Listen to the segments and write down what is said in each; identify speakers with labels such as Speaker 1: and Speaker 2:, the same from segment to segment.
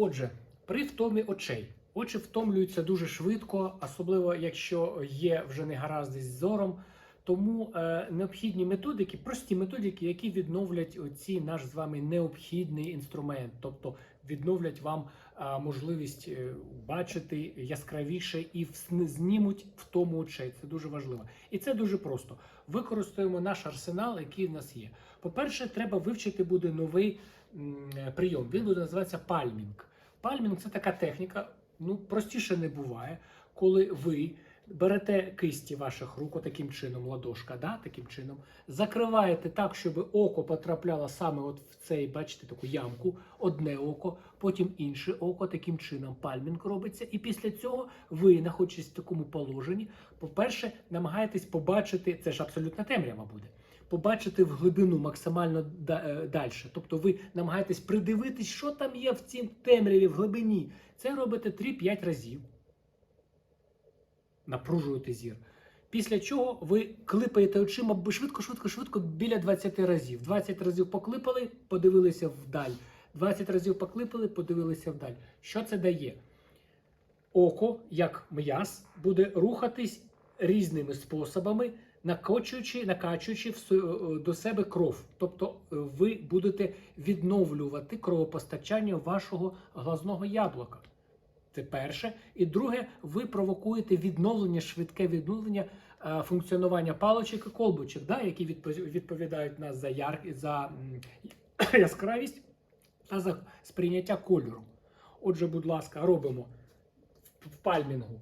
Speaker 1: Отже, при втомі очей. Очі втомлюються дуже швидко, особливо якщо є вже негаразди з зором. Тому е, необхідні методики, прості методики, які відновлять оці наш з вами необхідний інструмент, тобто відновлять вам е, можливість е, бачити яскравіше і знімуть втому очей. Це дуже важливо. І це дуже просто. Використаємо наш арсенал, який в нас є. По-перше, треба вивчити буде новий м, е, прийом. Він буде називатися пальмінг. Пальмінг це така техніка, ну простіше не буває, коли ви берете кисті ваших рук таким чином, ладошка, да, таким чином, закриваєте так, щоб око потрапляло саме от в цей, бачите, таку ямку, одне око, потім інше око, таким чином пальмінг робиться. І після цього ви, знаходячись в такому положенні, по-перше, намагаєтесь побачити, це ж абсолютна темрява буде. Побачити в глибину максимально далі. Тобто ви намагаєтесь придивитись, що там є в цій темряві в глибині. Це робите 3-5 разів. Напружуєте зір. Після чого ви клипаєте очима швидко, швидко, швидко біля 20 разів. 20 разів поклипали, подивилися вдаль. 20 разів поклипали, подивилися вдаль. Що це дає? Око, як м'яз, буде рухатись різними способами, накочуючи, накачуючи е, до себе кров. Тобто е, ви будете відновлювати кровопостачання вашого глазного яблука. Це перше. І друге, ви провокуєте відновлення, швидке відновлення е, функціонування паличок і колбочок, да, які відповідають нас за, яр... за яскравість та за сприйняття кольору. Отже, будь ласка, робимо в пальмінгу.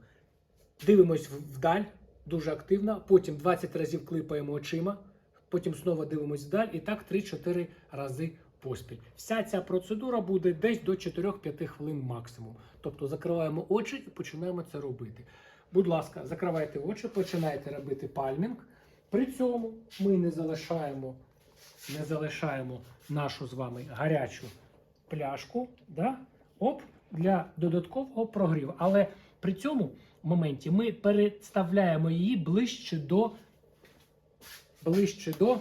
Speaker 1: Дивимось вдаль дуже активно, потім 20 разів клипаємо очима, потім знову дивимось вдаль і так 3-4 рази поспіль. Вся ця процедура буде десь до 4-5 хвилин максимум. Тобто закриваємо очі і починаємо це робити. Будь ласка, закривайте очі, починайте робити пальмінг. При цьому ми не залишаємо, не залишаємо нашу з вами гарячу пляшку. Да? Оп, для додаткового прогріву. Але при цьому моменті ми переставляємо її ближче до, ближче до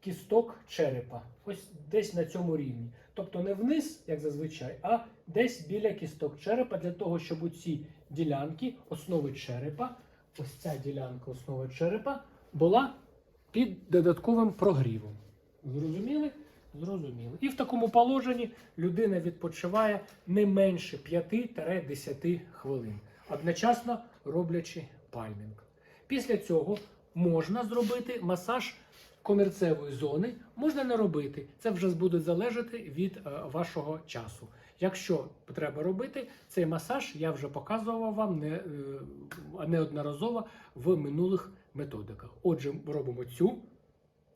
Speaker 1: кісток черепа. Ось десь на цьому рівні. Тобто не вниз, як зазвичай, а десь біля кісток черепа, для того, щоб у ці ділянки основи черепа, ось ця ділянка основи черепа, була під додатковим прогрівом. Зрозуміли? Зрозуміли. І в такому положенні людина відпочиває не менше 5-10 хвилин, одночасно роблячи пальмінг. Після цього можна зробити масаж комірцевої зони, можна не робити. Це вже буде залежати від е, вашого часу. Якщо треба робити цей масаж, я вже показував вам не, е, неодноразово в минулих методиках. Отже, робимо цю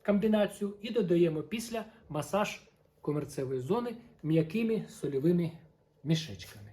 Speaker 1: комбінацію і додаємо після масаж комерцевої зони м'якими сольовими мішечками.